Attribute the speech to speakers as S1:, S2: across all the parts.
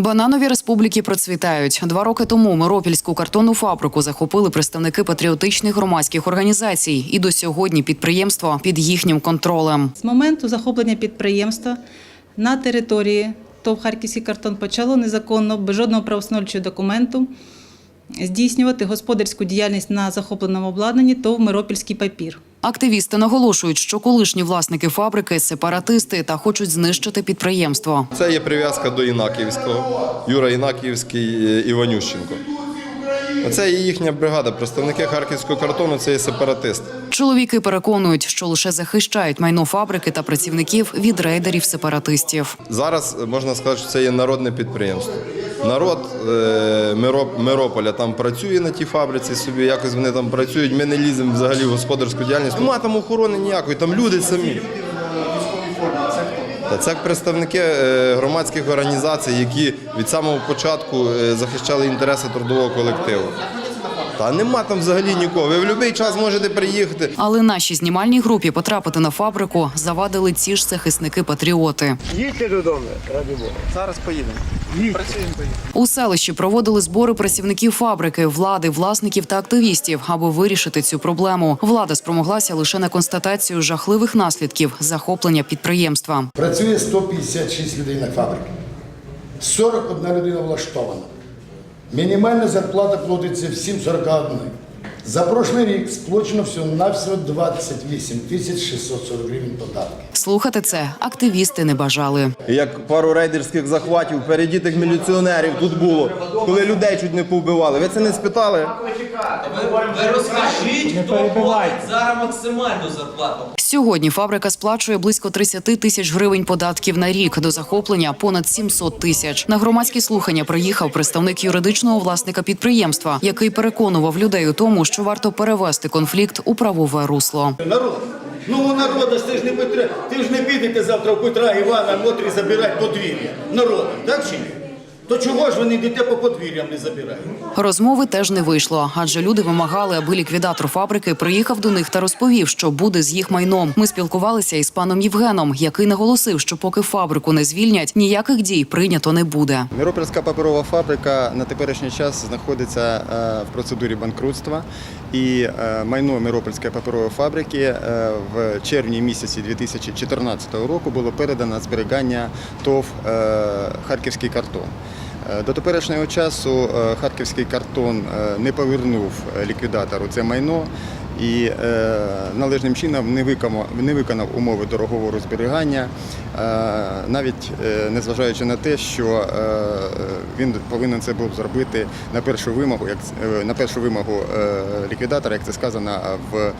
S1: Бананові республіки процвітають. Два роки тому Миропільську картонну фабрику захопили представники патріотичних громадських організацій. І до сьогодні підприємство під їхнім контролем.
S2: З моменту захоплення підприємства на території ТОВ Харківський картон почало незаконно, без жодного правоустановчого документу, здійснювати господарську діяльність на захопленому обладнанні ТОВ Миропільський папір.
S1: Активісти наголошують, що колишні власники фабрики сепаратисти та хочуть знищити підприємство.
S3: Це є прив'язка до Інаківського, Юра Інаківський, е, Іванющенко. Це є їхня бригада. Представники харківського картону це є сепаратисти.
S1: Чоловіки переконують, що лише захищають майно фабрики та працівників від рейдерів сепаратистів.
S3: Зараз е, можна сказати, що це є народне підприємство. Народ е, Мирополя там працює на тій фабриці собі, якось вони там працюють. Ми не ліземо взагалі в господарську діяльність. Нема там охорони ніякої, там люди самі. Та Це представники е, громадських організацій, які від самого початку е, захищали інтереси трудового колективу. Та нема там взагалі нікого. Ви в будь-який час можете приїхати.
S1: Але нашій знімальній групі потрапити на фабрику завадили ці ж захисники-патріоти.
S4: Їдьте додому, раді Бога.
S5: Зараз поїдемо.
S1: У селищі проводили збори працівників фабрики, влади, власників та активістів, аби вирішити цю проблему. Влада спромоглася лише на констатацію жахливих наслідків захоплення підприємства.
S6: Працює 156 людей на фабриці. 41 людина влаштована. Мінімальна зарплата платиться всім 41. За прошлий рік сплочено всього навсього 28 тисяч 640 гривень податки.
S1: Слухати це активісти не бажали.
S3: Як пару рейдерських захватів передітих міліціонерів тут було, коли людей чуть не повбивали. Ви це не спитали?
S7: Ви розкажіть, хто платить зараз максимальну зарплату.
S1: Сьогодні фабрика сплачує близько 30 тисяч гривень податків на рік. До захоплення понад 700 тисяч. На громадські слухання приїхав представник юридичного власника підприємства, який переконував людей у тому, що варто перевести конфлікт у правове русло.
S4: Народ. Ну, у народу ж ти ж не Петра, ти ж не підете завтра у Петра Івана Мотрі забирати подвір'я. Народом, так чи ні? То чого ж ви не йдете по подвір'ям не забираєте?
S1: Розмови теж не вийшло, адже люди вимагали, аби ліквідатор фабрики приїхав до них та розповів, що буде з їх майном. Ми спілкувалися із паном Євгеном, який наголосив, що поки фабрику не звільнять, ніяких дій прийнято не буде.
S5: Міропільська паперова фабрика на теперішній час знаходиться е, в процедурі банкрутства. І е, майно Миропольської паперової фабрики е, в червні місяці 2014 року було передано зберігання ТОВ е, Харківський картон. До теперішнього часу харківський картон не повернув ліквідатору це майно і е, належним чином не виконав, не виконав умови договору зберігання, е, навіть е, незважаючи на те, що він повинен це був зробити на першу вимогу, як на першу вимогу ліквідатора, як це сказано в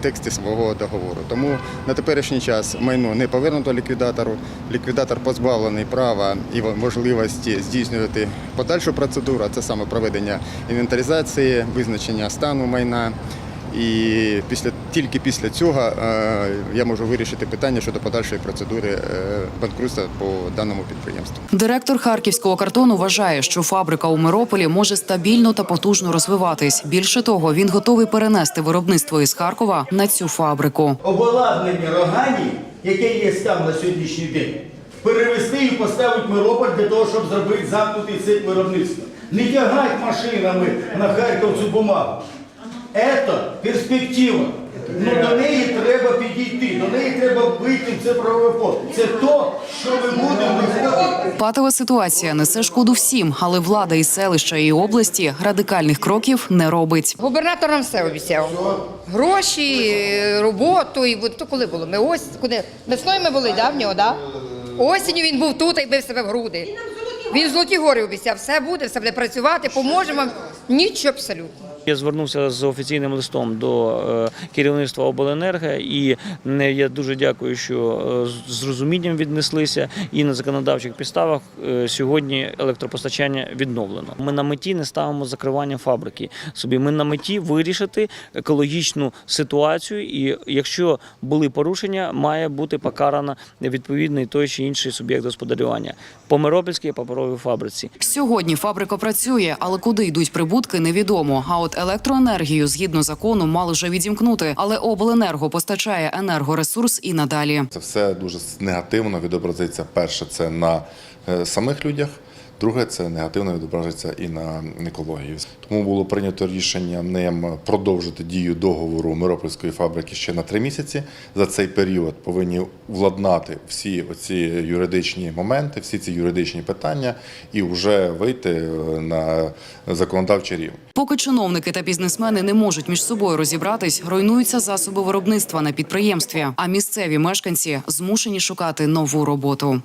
S5: тексті свого договору. Тому на теперішній час майно не повернуто ліквідатору. Ліквідатор позбавлений права і можливості здійснювати подальшу процедуру, а це саме проведення інвентаризації, визначення стану майна. І після тільки після цього е, я можу вирішити питання щодо подальшої процедури е, банкрутства по даному підприємству.
S1: Директор харківського картону вважає, що фабрика у Мирополі може стабільно та потужно розвиватись. Більше того, він готовий перенести виробництво із Харкова на цю фабрику.
S4: Обладнання рогані, яке є там на сьогоднішній день, перевести і поставити Мирополь для того, щоб зробити замкнутий цикл виробництва. Не тягати машинами на Харків цю бумагу. Це перспектива. Ну до неї треба підійти, до неї треба вийти в це правове поле. Це то, що ми будемо виходити.
S1: Патова ситуація несе шкоду всім, але влада і селища і області радикальних кроків не робить.
S8: Губернатор нам все обіцяв. Гроші, роботу. І то коли було? Ми ось куди? Весною ми були, да, в нього, да? Осінню він був тут і бив себе в груди. Він в Золоті гори обіцяв, все буде, все буде працювати, поможемо. Нічого абсолютно.
S9: Я звернувся з офіційним листом до е, керівництва обленерго, і е, я дуже дякую, що е, з розумінням віднеслися. І на законодавчих підставах сьогодні електропостачання відновлено. Ми на меті не ставимо закривання фабрики. Собі ми на меті вирішити екологічну ситуацію. І якщо були порушення, має бути покарано відповідний той чи інший суб'єкт господарювання по Миропільській паперовій фабриці.
S1: Сьогодні фабрика працює, але куди йдуть прибутки, невідомо. А от електроенергію згідно закону мали вже відімкнути. Але обленерго постачає енергоресурс і надалі.
S10: Це все дуже негативно відобразиться. Перше, це на е, самих людях, Друге, це негативно відображиться і на екології. Тому було прийнято рішення ним продовжити дію договору Миропольської фабрики ще на три місяці. За цей період повинні владнати всі оці юридичні моменти, всі ці юридичні питання і вже вийти е, на законодавчий рівень.
S1: Поки чиновники та бізнесмени не можуть між собою розібратись, руйнуються засоби виробництва на підприємстві. А місцеві мешканці змушені шукати нову роботу.